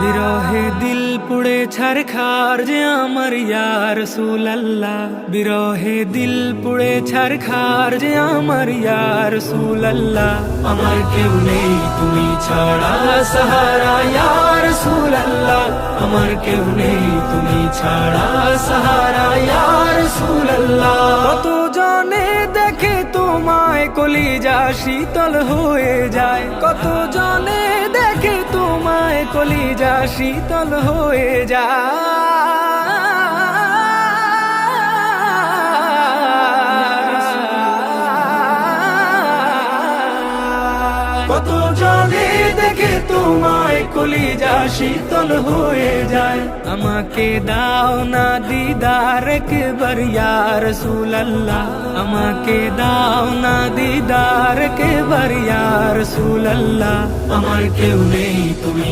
বিরহে দিল পুড়ে ছারখার যে আমার ইয়ার সুলাল্লাহ। বিরহে দিল পুড়ে ছারখার যে আমার ইয়ার সুলাল্লাহ। আমার কেউ নেই তুমি ছাড়া সাহারা ইয়ার সুলাল্লাহ। আমার কেউ নেই তুমি ছাড়া সাহারা ইয়ার সুলাল্লাহ। কত জনে দেখে তোমায় কলিজা শীতল হয়ে যায়। কত জনে কলিজা শীতল হয়ে যা। কত জনে দেখে তোমায় কলিজা শীতল হয়ে যায়। আমাকে দাও না দিদার একবার ইয়ার সুলাল্লাহ আমাকে দাও না দিদার একবার ইয়ার সুলাল্লাহ আমার কেউ নেই, তুমি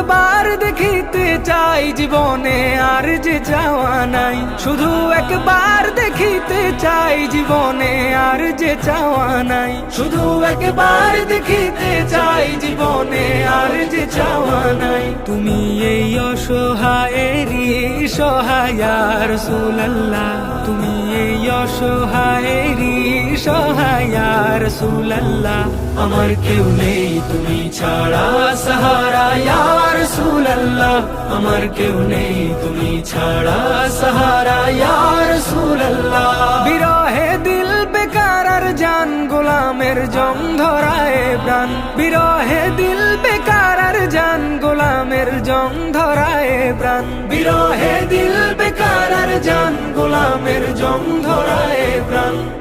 একবার দেখিতে চাই জীবনে আর যে যাওয়া নাই। শুধু একবার দেখিতে চাই জীবনে আর যে চাওয়া নাই। শুধু একবার দেখিতে চাই জীবনে আর যে চাওয়া নাই। তুমি এই অসহায়েরই সহায়ার সুলাল্লাহ। তুমি এই অসহায়েরই সহায়ার সুলাল্লাহ আমার কেউ নেই তুমি ছাড়া সাহারা ইয়ার সুলাল্লাহ আমার কেউ নেই তুমি ছাড়া সাহারা ইয়ার সুলাল্লাহ বিরহে দিল বেকার আর জান গোলামের জং ধরায় প্রাণ বিরহে দিল বেকার আর জান গোলামের জং ধরায় প্রাণ বিরহে দিল বেকার আর জান গোলামের জং ধরায়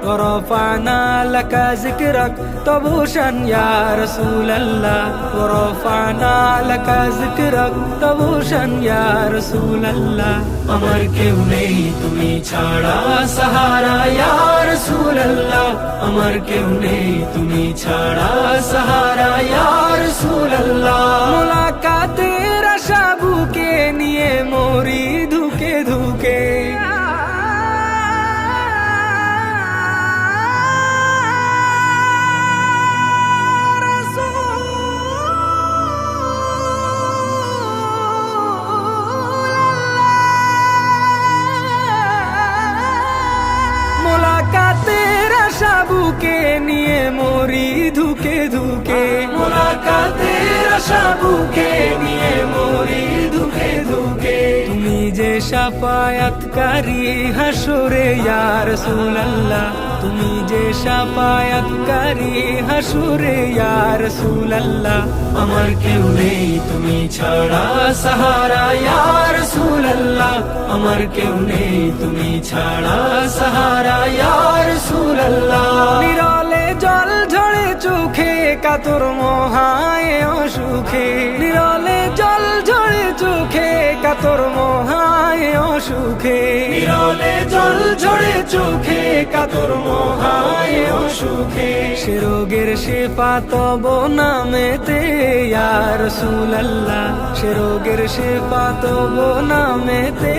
ورفعنا لك ذكرك طبوشا يا رسول الله ورفعنا لك ذكرك طبوشا يا رسول الله আমার কেউ নেই তুমি ছাড়া সাহারা ইয়া রাসূলুল্লাহ আমার কেউ নেই তুমি ছাড়া সাহারা ইয়া রাসূলুল্লাহ মুলাকাতের বুকে নিয়ে মরি ধুকে ধুকে। মোলাকাতের আশা বুকে নিয়ে মরি ধুকে ধুকে। তুমি যে সাফায়াতকারী হাসরে ইয়ার সুলাল্লাহ তুমি যে সাফায়াতকারী হাসরে ইয়ার সুলাল্লাহ আমার কেউ নেই তুমি ছাড়া সাহারা আমার কেউ নেই তুমি ছাড়া সাহারা ইয়ার নিরলে জল ঝরে চোখে কাতর মহায় অসুখে নিরলে জল ঝরে চোখে কাতর মহায় অসুখে নিরলে জল ঝরে চোখে কাতর মহা সে রোগের সে পাতব নামেতে ইয়ার সুলাল্লাহ সে রোগের সে পাতব নামেতে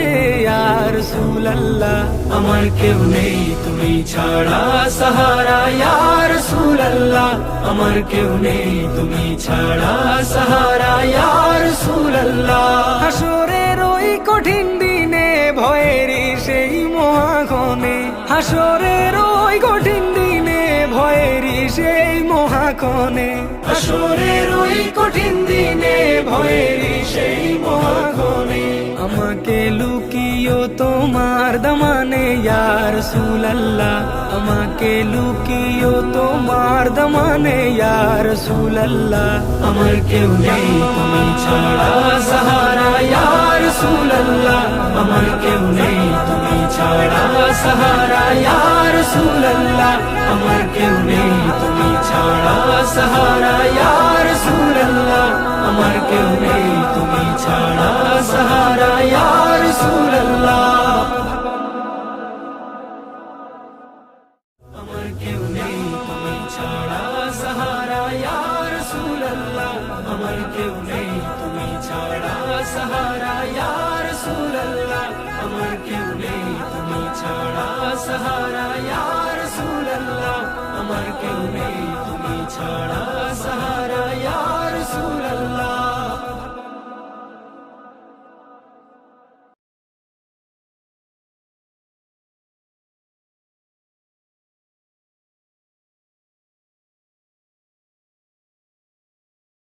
ইয়ার সুলাল্লাহ আমার কেউ নেই তুমি ছাড়া সাহারা ইয়ার সুলাল্লাহ আমার কেউ নেই তুমি ছাড়া সাহারা ইয়ার সুলাল্লাহ হাসরের ওই কঠিন দিনে, ভয়েরই সেই মহাগণে। হাসরের ওই কঠিন দিনে ভয়েরই সেই মহাকনে হাসরের ওই কঠিন দিনে ভয়েরই সেই মহাকনে আমাকে লুকিও তোমার দমানে ইয়ার সুলাল্লাহ। আমাকে লুকিও তোমার দমানে ইয়ার সুলাল্লাহ। আমার কেউ নেই তুমি ছাড়া সাহারা ইয়ার সুলাল্লাহ। আমার কেউ নেই তুমি ছাড়া সাহারা ইয়ার সুলাল্লাহ। আমার কেউ নেই, তুমি ছাড়া সাহারা ইয়ার সুলাল্লাহ আমার কেউ নেই, তুমি ছাড়া সাহারা ইয়ার সুলাল্লাহ আমার কেউ নেই, তুমি ছাড়া সাহারা ইয়ার সুলাল্লাহ আমার কেউ নেই, তুমি ছাড়া সাহারা ইয়ার সুলাল্লাহ আমার কেউ নেই, তুমি ছাড়া সাহারা ইয়া রাসূলুল্লাহ নেই তুমি ছাড়া